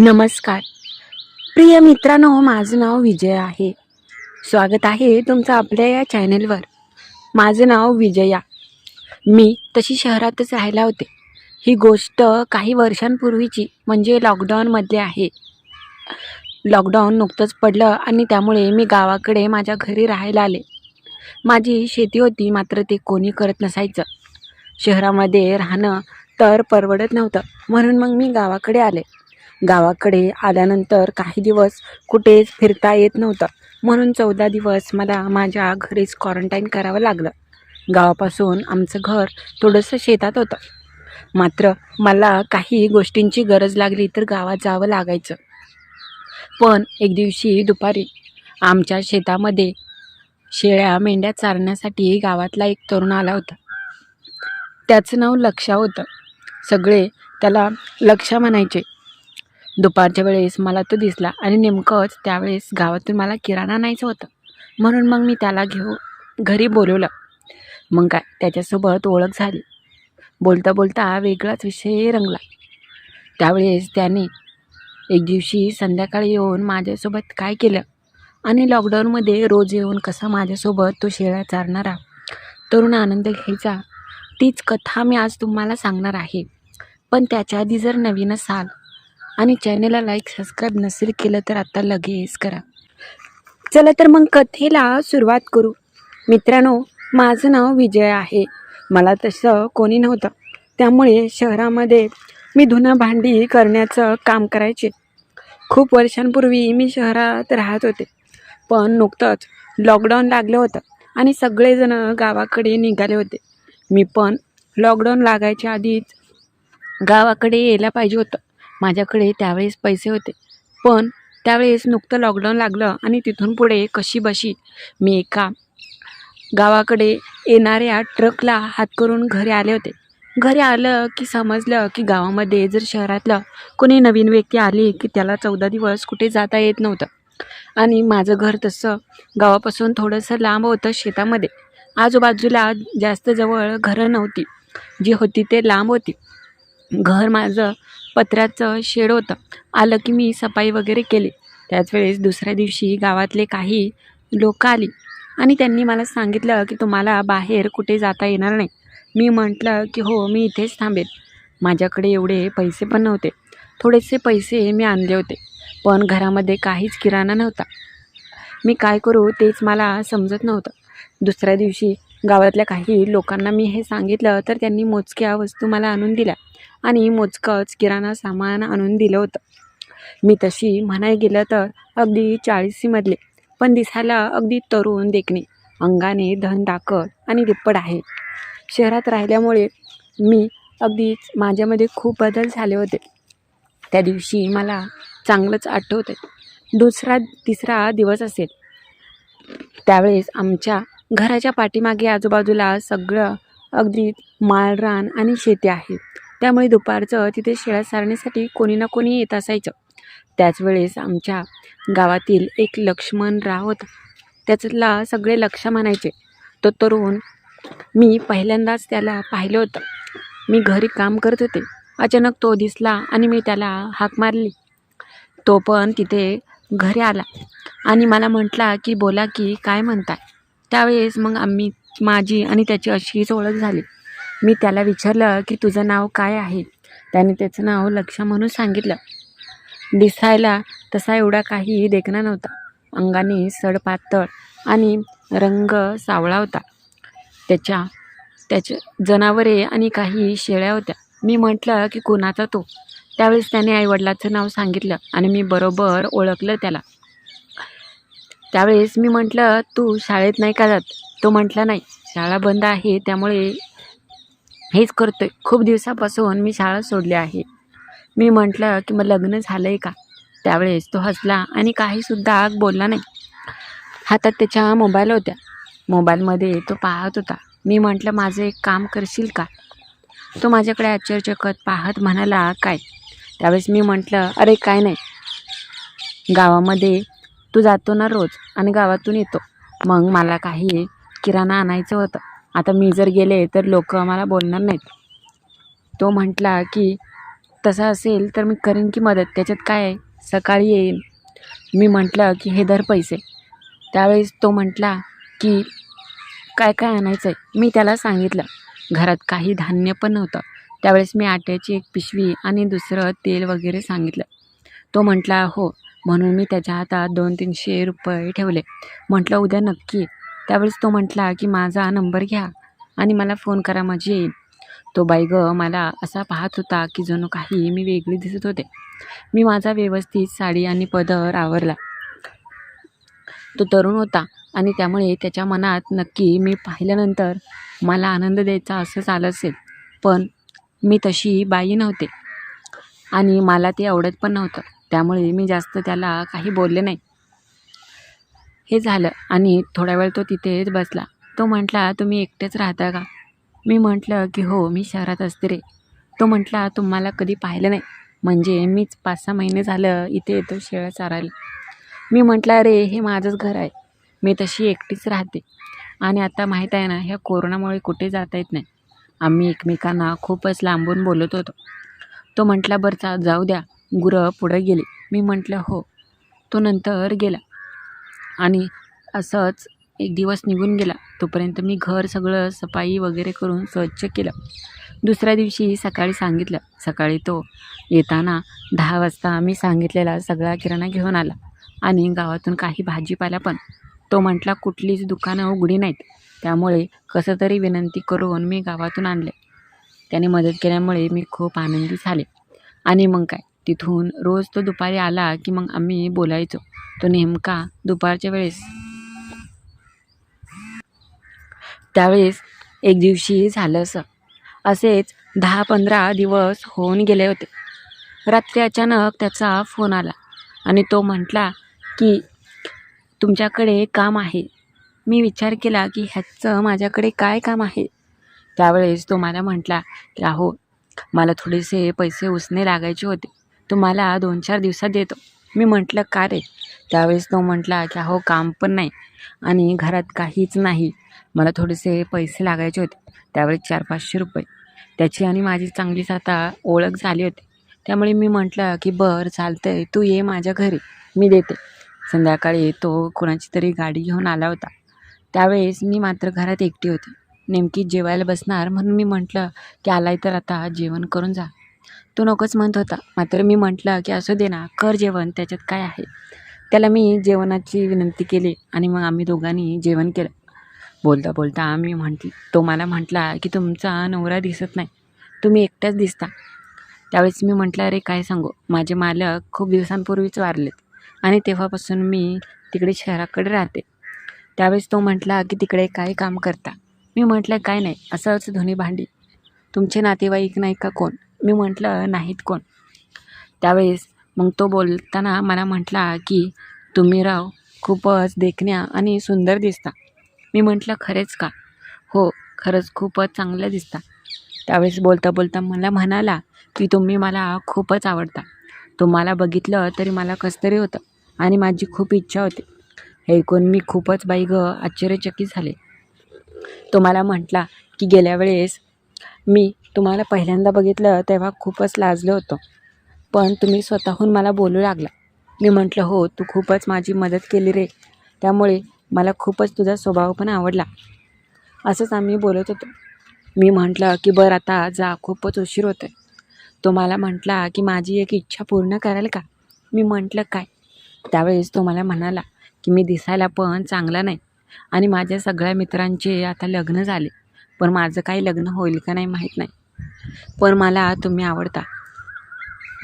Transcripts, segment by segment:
नमस्कार. प्रिय मित्रांनो माझं नाव विजय आहे. स्वागत आहे तुमचं आपल्या या चॅनलवर. माझं नाव विजया. मी तशी शहरातच राहायला होते. ही गोष्ट काही वर्षांपूर्वीची म्हणजे लॉकडाऊनमध्ये आहे. लॉकडाऊन नुकतंच पडलं आणि त्यामुळे मी गावाकडे माझ्या घरी राहायला आले. माझी शेती होती मात्र ते कोणी करत नसायचं. शहरामध्ये राहणं तर परवडत नव्हतं म्हणून मग मी गावाकडे आले. गावाकडे आल्यानंतर काही दिवस कुठेच फिरता येत नव्हतं. म्हणून चौदा दिवस मला माझ्या घरीच क्वारंटाईन करावं लागलं. गावापासून आमचं घर थोडंसं शेतात होतं. मात्र मला काही गोष्टींची गरज लागली तर गावात जावं लागायचं. पण एक दिवशी दुपारी आमच्या शेतामध्ये शेळ्या मेंढ्या चारण्यासाठी गावातला एक तरुण आला होता. त्याचं नाव लक्षा होतं. सगळे त्याला लक्षा म्हणायचे. दुपारच्या वेळेस मला तो दिसला आणि नेमकंच त्यावेळेस गावातून मला किराणा नाहीचं होतं. म्हणून मग मी त्याला घेऊ घरी बोलवलं. मग काय त्याच्यासोबत ओळख झाली. बोलता बोलता वेगळाच विषय रंगला. त्यावेळेस त्याने एक दिवशी संध्याकाळी येऊन माझ्यासोबत काय केलं आणि लॉकडाऊनमध्ये रोज येऊन कसा माझ्यासोबत तो शेळ्या चारणारा तरुण आनंद घ्यायचा तीच कथा मी आज तुम्हाला सांगणार आहे. पण त्याच्या आधी जर नवीन असाल आणि चॅनलला लाईक सबस्क्राईब नसेल केलं तर आत्ता लगेच करा. चला तर मग कथेला सुरुवात करू. मित्रांनो माझं नाव विजय आहे. मला तसं कोणी नव्हतं. त्यामुळे शहरामध्ये मी धुणं भांडी करण्याचं काम करायचे. खूप वर्षांपूर्वी मी शहरात राहत होते. पण नुकतंच लॉकडाऊन लागलं होतं आणि सगळेजण गावाकडे निघाले होते. मी पण लॉकडाऊन लागायच्या आधीच गावाकडे यायला पाहिजे होतं. माझ्याकडे त्यावेळेस पैसे होते. पण त्यावेळेस नुकतं लॉकडाऊन लागलं आणि तिथून पुढे कशी बशी? मी एका गावाकडे येणाऱ्या ट्रकला हात करून घरी आले होते. घरी आलं की समजलं की गावामध्ये जर शहरातलं कोणी नवीन व्यक्ती आली की त्याला चौदा दिवस कुठे जाता येत नव्हतं. आणि माझं घर तसं गावापासून थोडंसं लांब होतं शेतामध्ये. आजूबाजूला जास्त जवळ घरं नव्हती. जी होती ते लांब होती. घर माझं पत्र्याचं शेड होतं. आलं की मी सफाई वगैरे केली. त्याच वेळेस दुसऱ्या दिवशी गावातले काही लोक आली आणि त्यांनी मला सांगितलं की तुम्हाला बाहेर कुठे जाता येणार नाही. मी म्हटलं की हो मी इथेच थांबेन. माझ्याकडे एवढे पैसे पण नव्हते. थोडेसे पैसे मी आणले होते पण घरामध्ये काहीच किराणा नव्हता. मी काय करू तेच मला समजत नव्हतं. दुसऱ्या दिवशी गावातल्या काही लोकांना मी हे सांगितलं तर त्यांनी मोजक्या वस्तू मला आणून दिल्या आणि मोजकंच किराणा सामान आणून दिलं होतं. मी तशी म्हणाय गेलं तर अगदी चाळीसीमधले पण दिसायला अगदी तरुण देखणे अंगाने धन दाखल आणि रिप्पड आहे. शहरात राहिल्यामुळे मी अगदीच माझ्यामध्ये खूप बदल झाले होते. त्या दिवशी मला चांगलंच आठवतं दुसरा तिसरा दिवस असेल. त्यावेळेस आमच्या घराच्या पाठीमागे आजूबाजूला सगळं अगदी माळरान आणि शेती आहे. त्यामुळे दुपारचं तिथे शेळ्या सारण्यासाठी कोणी ना कोणी येत असायचं. त्याच वेळेस आमच्या गावातील एक लक्ष्मण राव होता त्याचला सगळे लक्ष म्हणायचे. तो तरुण मी पहिल्यांदाच त्याला पाहिलं होतं. मी घरी काम करत होते. अचानक तो दिसला आणि मी त्याला हाक मारली. तो पण तिथे घरी आला आणि मला म्हटला की बोला की काय म्हणताय? त्यावेळेस मग आम्ही माझी आणि त्याची अशीच ओळख झाली. मी त्याला विचारलं की तुझं नाव काय आहे? त्याने त्याचं नाव लक्ष म्हणून सांगितलं. दिसायला तसा एवढा काही देखणा नव्हता. अंगाने सडपातळ आणि रंग सावळा होता. त्याच्या त्याच्या जनावरे आणि काही शेळ्या होत्या. मी म्हटलं की कोणाचा तो? त्यावेळेस त्याने आईवडिलाचं नाव सांगितलं आणि मी बरोबर ओळखलं त्याला. त्यावेळेस मी म्हटलं तू शाळेत नाही का जात? तो म्हटला नाही शाळा बंद आहे त्यामुळे हेच करतो आहे खूप दिवसापासून मी शाळा सोडली आहे. मी म्हटलं की मग लग्न झालं आहे का? त्यावेळेस तो हसला आणि काहीसुद्धा बोलला नाही. हातात त्याच्या मोबाईल होत्या. मोबाईलमध्ये तो पाहत होता. मी म्हटलं माझं एक काम करशील का? तो माझ्याकडे आश्चर्यचकत पाहत म्हणाला काय? त्यावेळेस मी म्हटलं अरे काय नाही. गावामध्ये तू जातो ना रोज आणि गावातून येतो. मग मला काही किराणा आणायचं होतं. आता मी जर गेले तर लोक मला बोलणार नाहीत. तो म्हटला की तसं असेल तर मी करेन की मदत. त्याच्यात काय आहे? सकाळी येईन मी म्हटलं की हे धर पैसे. त्यावेळेस तो म्हटला की काय काय आणायचं आहे मी त्याला सांगितलं. घरात काही धान्य पण नव्हतं. त्यावेळेस मी आट्याची एक पिशवी आणि दुसरं तेल वगैरे सांगितलं. तो म्हटला हो म्हणून मी त्याच्या हातात दोन तीनशे रुपये ठेवले. म्हटलं उद्या नक्की. त्यावेळेस तो म्हटला की माझा नंबर घ्या आणि मला फोन करा माझी येईल. तो बाई ग मला असा पाहत होता की जणू काही मी वेगळी दिसत होते. मी माझा व्यवस्थित साडी आणि पदर आवरला. तो तरुण होता आणि त्यामुळे त्याच्या मनात नक्की मी पाहिल्यानंतर मला आनंद द्यायचा असंच आलं असेल. पण मी तशी बाई नव्हते आणि मला ते आवडत पण नव्हतं. त्यामुळे मी जास्त त्याला काही बोलले नाही. हे झालं आणि थोडा वेळ तो तिथेच बसला. तो म्हटला तुम्ही एकटेच राहता का? मी म्हटलं की हो मी शहरात असते रे. तो म्हटला तुम्हाला कधी पाहिलं नाही. म्हणजे मीच पाच सहा महिने झालं इथे येतो शेळ्या चारायला. मी म्हटलं अरे हे माझंच घर आहे. मी तशी एकटीच राहते. आणि आता माहीत आहे ना ह्या कोरोनामुळे कुठे जाता येत नाही. आम्ही एकमेकांना खूपच लांबून बोलत होतो. तो म्हटला बरं चा जाऊ द्या. गुरं पुढं गेली. मी म्हटलं हो. तो नंतर गेला आणि असंच एक दिवस निघून गेला. तोपर्यंत मी घर सगळं सफाई वगैरे करून स्वच्छ केलं. दुसऱ्या दिवशी सकाळी सांगितलं. सकाळी तो येताना दहा वाजता मी सांगितलेला सगळा किराणा घेऊन आला आणि गावातून काही भाजीपाला पण. तो म्हटला कुठलीच दुकानं उघडी नाहीत. त्यामुळे कसं तरी विनंती करून मी गावातून आणले. त्याने मदत केल्यामुळे मी खूप आनंदी झाले. आणि मग काय? तिथून रोज तो दुपारी आला की मग आम्ही बोलायचो. तो नेमका दुपारच्या वेळेस. त्यावेळेस एक दिवशी झालं असं. असेच दहा पंधरा दिवस होऊन गेले होते. रात्री अचानक त्याचा फोन आला आणि तो म्हटला की तुमच्याकडे काम आहे. मी विचार केला की ह्याचं माझ्याकडे काय काम आहे? त्यावेळेस तो मला म्हटला की अहो मला थोडेसे पैसे उसने लागायचे होते. तुम्हाला दोन चार दिवसात देतो. मी म्हटलं का रे? त्यावेळेस तो म्हटला की अहो काम पण नाही आणि घरात काहीच नाही. मला थोडेसे पैसे लागायचे होते. त्यावेळेस चार पाचशे रुपये. त्याची आणि माझी चांगलीच आता ओळख झाली होती. त्यामुळे मी म्हटलं की बरं चालतं आहे तू ये माझ्या घरी. मी देते. संध्याकाळी तो कोणाची तरी गाडी घेऊन आला होता. त्यावेळेस मी मात्र घरात एकटी होती. नेमकी जेवायला बसणार म्हणून मी म्हटलं की आलाय तर आता जेवण करून जा. तो नकोच म्हणत होता. मात्र मी म्हटलं की असू दे ना कर जेवण त्याच्यात काय आहे? त्याला मी जेवणाची विनंती केली आणि मग आम्ही दोघांनी जेवण केलं. बोलता बोलता आम्ही म्हटलं तो मला म्हटला की तुमचा नवरा दिसत नाही तुम्ही एकट्याच दिसता. त्यावेळेस मी म्हटलं अरे काय सांगू? माझे मालक खूप दिवसांपूर्वीच वारलेत आणि तेव्हापासून मी तिकडे शहराकडे राहते. त्यावेळेस तो म्हटला की तिकडे काय काम करता? मी म्हटलं काय नाही असंच धुणी भांडी. तुमचे नातेवाईक नाही का कोण? मी म्हटलं नाहीत कोण. त्यावेळेस मग तो बोलताना मला म्हटला की तुम्ही राव खूपच देखण्या आणि सुंदर दिसता. मी म्हटलं खरेच का? हो खरंच खूपच चांगलं दिसता. त्यावेळेस बोलता बोलता मला म्हणाला की तुम्ही मला खूपच आवडता. तुम्हाला बघितलं तरी मला कसं तरी होतं आणि माझी खूप इच्छा होती. हे ऐकून मी खूपच बाई ग आश्चर्यचकित झाले. तो मला म्हटला की गेल्या वेळेस मी तुम्हाला पहिल्यांदा बघितलं तेव्हा खूपच लाजलं होतं. पण तुम्ही स्वतःहून मला बोलू लागला. मी म्हटलं हो तू खूपच माझी मदत केली रे. त्यामुळे मला खूपच तुझा स्वभाव पण आवडला. असंच आम्ही बोलत होतो. मी म्हटलं की बरं आता जा. खूपच उशीर होतं आहे तो मला म्हटला की माझी एक इच्छा पूर्ण कराल का? मी म्हटलं काय? त्यावेळेस तो मला म्हणाला की मी दिसायला पण चांगला नाही आणि माझ्या सगळ्या मित्रांचे आता लग्न झाले. पण माझं काही लग्न होईल का नाही माहीत नाही. पण मला तुम्ही आवडता.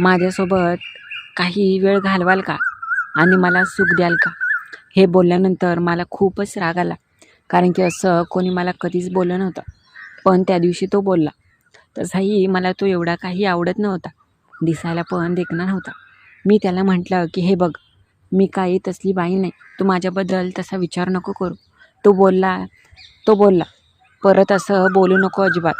माझ्यासोबत काही वेळ घालवाल का? आणि मला सुख द्याल का? हे बोलल्यानंतर मला खूपच राग आला. कारण की असं कोणी मला कधीच बोललं नव्हतं. पण त्या दिवशी तो बोलला. तसाही मला तो एवढा काही आवडत नव्हता. दिसायला पण देखणार नव्हता. मी त्याला म्हटलं की हे बघ मी काही तसली बाई नाही. तू माझ्याबद्दल तसा विचार नको करू. तो बोलला तो बोलला परत असं बोलू नको अजिबात.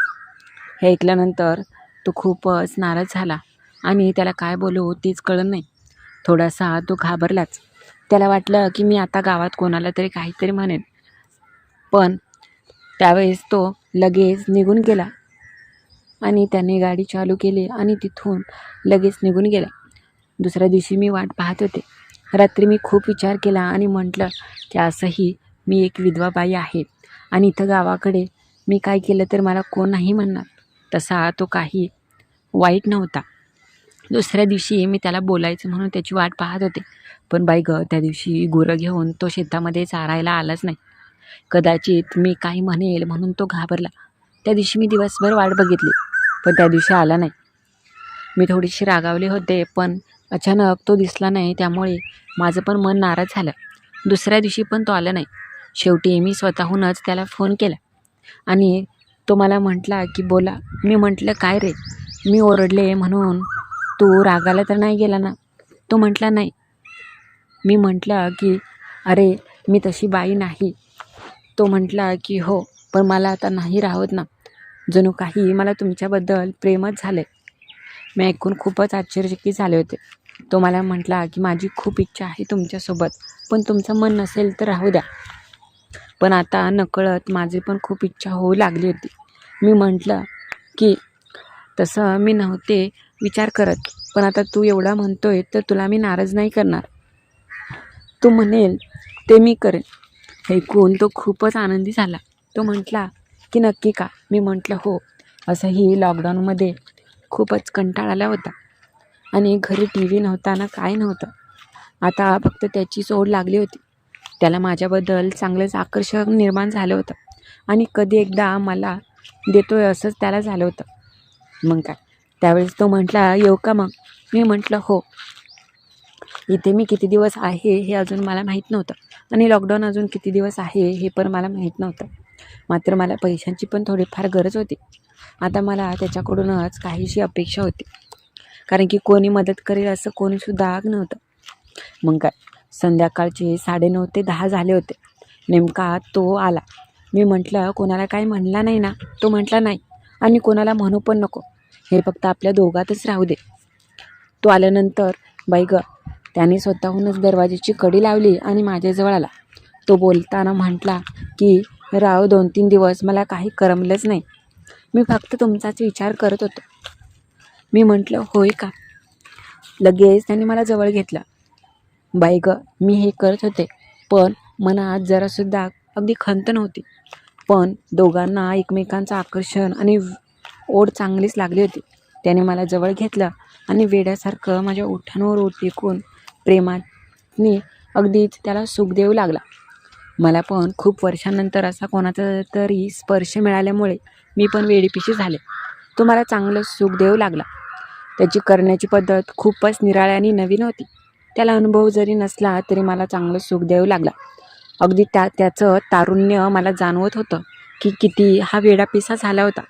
हे ऐकल्यानंतर तो खूपच नाराज झाला. आणि त्याला काय बोलू तीच कळत नाही. थोडासा तो घाबरलाच. त्याला वाटलं की मी आता गावात कोणाला तरी काहीतरी म्हणेन. पण त्यावेळेस तो लगेच निघून गेला. आणि त्याने गाडी चालू केली आणि तिथून लगेच निघून गेला. दुसऱ्या दिवशी मी वाट पाहत होते. रात्री मी खूप विचार केला आणि म्हटलं की असंही मी एक विधवा बाई आहे. आणि इथं गावाकडे मी काय केलं तर मला कोण नाही म्हणणार. तसा तो काही वाईट नव्हता. दुसऱ्या दिवशी मी त्याला बोलायचं म्हणून त्याची वाट पाहत होते. पण बाई गं त्या दिवशी गुरं घेऊन तो शेतामध्ये चारायला आलाच नाही. कदाचित मी काही म्हणेल म्हणून तो घाबरला. त्या दिवशी मी दिवसभर वाट बघितली पण त्या दिवशी आला नाही. मी थोडीशी रागावले होते पण अचानक तो दिसला नाही त्यामुळे माझं पण मन नाराज झालं. दुसऱ्या दिवशी पण तो आला नाही. शेवटी मी स्वतःहूनच त्याला फोन केला आणि तो मला म्हटला की बोला. मी म्हटलं काय रे? मी ओरडले म्हणून. तू रागाला तर नाही गेला ना? तो म्हटला नाही. मी म्हटलं की अरे मी तशी बाई नाही. तो म्हटला की हो पण मला आता नाही राहत ना. जणू काही मला तुमच्याबद्दल प्रेमच झाले. मी ऐकून खूपच आश्चर्यचकित झाले होते. तो मला म्हटला की माझी खूप इच्छा आहे तुमच्यासोबत पण तुमचं मन नसेल तर राहू द्या. पण आता नकळत माझी पण खूप इच्छा होऊ लागली होती. मी म्हटलं की तसं मी नव्हते विचार करत पण आता तू एवढा म्हणतोय तर तुला मी नाराज नाही करणार. तू म्हणेल ते मी करेन. ऐकून तो खूपच आनंदी झाला. तो म्हटला की नक्की का? मी म्हटलं हो. असंही लॉकडाऊनमध्ये खूपच कंटाळा आला होता. आणि घरी टी व्ही नव्हता ना काय नव्हतं. आता फक्त त्याची सोड लागली होती. त्याला माझ्याबद्दल चांगलंच आकर्षण निर्माण झालं होतं. आणि कधी एकदा मला देतोय असंच त्याला झालं होतं. मग काय? त्यावेळेस तो म्हटला येऊ का मग? मी म्हटलं हो. इथे मी किती दिवस आहे हे अजून मला माहीत नव्हतं. आणि लॉकडाऊन अजून किती दिवस आहे हे पण मला माहीत नव्हतं. मात्र मला पैशांची पण थोडीफार गरज होती. आता मला त्याच्याकडूनच काहीशी अपेक्षा होती. कारण की कोणी मदत करेल असं कोणीसुद्धा आग नव्हतं. मग काय? संध्याकाळचे साडेनऊ ते दहा झाले होते. नेमका तो आला. मी म्हटलं कोणाला काही म्हणला नाही ना? तो म्हटला नाही. आणि कोणाला म्हणू पण नको. हे फक्त आपल्या दोघातच राहू दे. तो आल्यानंतर बाई ग त्याने स्वतःहूनच दरवाजेची कडी लावली आणि माझ्याजवळ आला. तो बोलताना म्हटला की राव दोन तीन दिवस मला काही करमलंच नाही. मी फक्त तुमचाच विचार करत होतो. मी म्हटलं होय का? लगेच त्याने मला जवळ घेतलं. बाई ग मी हे करत होते. पण मनात जरासुद्धा अगदी खंत नव्हती. पण दोघांना एकमेकांचं आकर्षण आणि ओढ चांगलीच लागली होती. त्याने मला जवळ घेतलं आणि वेड्यासारखं माझ्या ओठांवर ओठ टेकून प्रेमाने अगदीच त्याला सुख देऊ लागला. मला पण खूप वर्षांनंतर असा कोणाचा तरी स्पर्श मिळाल्यामुळे मी पण वेडीपिशी झाले. तो मला चांगलं सुख देऊ लागला. त्याची करण्याची पद्धत खूपच निराळ्या आणि नवीन होती. त्याला अनुभव जरी नसला तरी मला चांगलं सुख देऊ लागला. अगदी त्या त्याचं तारुण्य मला जाणवत होतं की किती हा वेडापिसा झाला होता.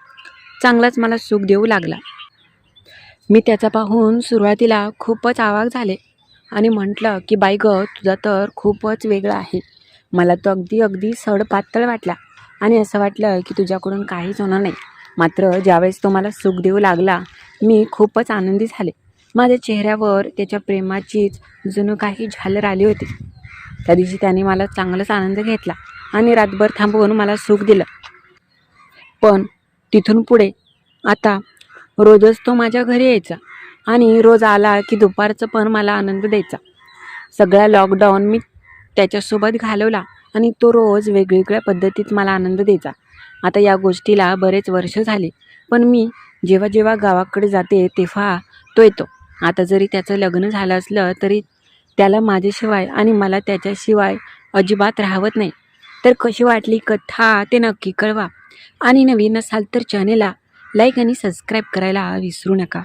चांगलाच मला सुख देऊ लागला. मी त्याचा पाहून सुरुवातीला खूपच आवाक झाले आणि म्हटलं की बाई ग तुझा तर खूपच वेगळा आहे. मला तो अगदी अगदी सड पातळ वाटला आणि असं वाटलं की तुझ्याकडून काहीच होणार नाही. मात्र ज्यावेळेस तो मला सुख देऊ लागला मी खूपच आनंदी झाले. माझ्या चेहऱ्यावर त्याच्या प्रेमाचीच जणू काही झालर आली होती. त्या दिवशी त्याने मला चांगलाच आनंद घेतला आणि रातभर थांबवून मला सुख दिलं. पण तिथून पुढे आता रोजच तो माझ्या घरी यायचा आणि रोज आला की दुपारचं पण मला आनंद द्यायचा. सगळा लॉकडाऊन मी त्याच्यासोबत घालवला आणि तो रोज वेगवेगळ्या पद्धतीत मला आनंद द्यायचा. आता या गोष्टीला बरेच वर्ष झाले पण मी जेव्हा जेव्हा गावाकडे जाते तेव्हा तो येतो. आता जरी त्याचं लग्न झालं असलं तरी त्याला माझ्याशिवाय आणि मला त्याच्याशिवाय अजिबात राहवत नाही. तर कशी वाटली कथा ते नक्की कळवा. आणि नवीन असाल तर चॅनेलला लाईक आणि सबस्क्राईब करायला विसरू नका.